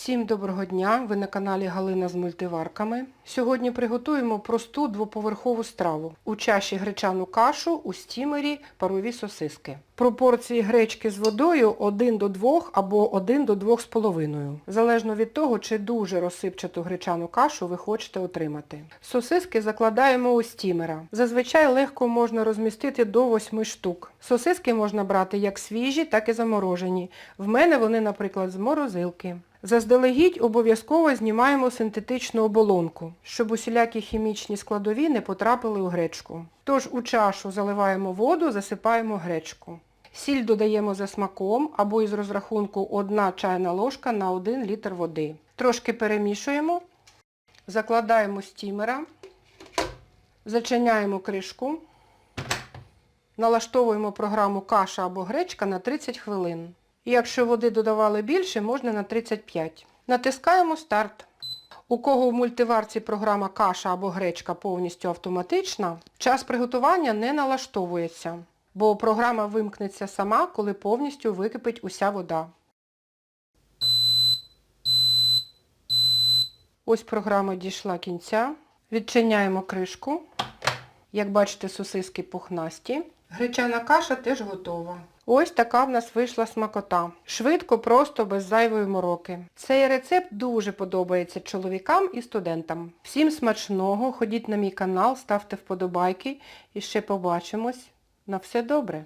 Всім доброго дня! Ви на каналі Галина з мультиварками. Сьогодні приготуємо просту двоповерхову страву. У чаші гречану кашу, у стімері парові сосиски. Пропорції гречки з водою 1 до 2 або 1 до 2,5. Залежно від того, чи дуже розсипчату гречану кашу ви хочете отримати. Сосиски закладаємо у стімера. Зазвичай легко можна розмістити до 8 штук. Сосиски можна брати як свіжі, так і заморожені. В мене вони, наприклад, з морозилки. Заздалегідь обов'язково знімаємо синтетичну оболонку, щоб усілякі хімічні складові не потрапили у гречку. Тож у чашу заливаємо воду, засипаємо гречку. Сіль додаємо за смаком або із розрахунку 1 чайна ложка на 1 літр води. Трошки перемішуємо, закладаємо стімера, зачиняємо кришку, налаштовуємо програму каша або гречка на 30 хвилин. Якщо води додавали більше, можна на 35. Натискаємо старт. У кого в мультиварці програма каша або гречка повністю автоматична, час приготування не налаштовується, бо програма вимкнеться сама, коли повністю википить уся вода. Ось програма дійшла кінця. Відчиняємо кришку. Як бачите, сосиски пухнасті. Гречана каша теж готова. Ось така в нас вийшла смакота. Швидко, просто, без зайвої мороки. Цей рецепт дуже подобається чоловікам і студентам. Всім смачного, ходіть на мій канал, ставте вподобайки і ще побачимось. На все добре!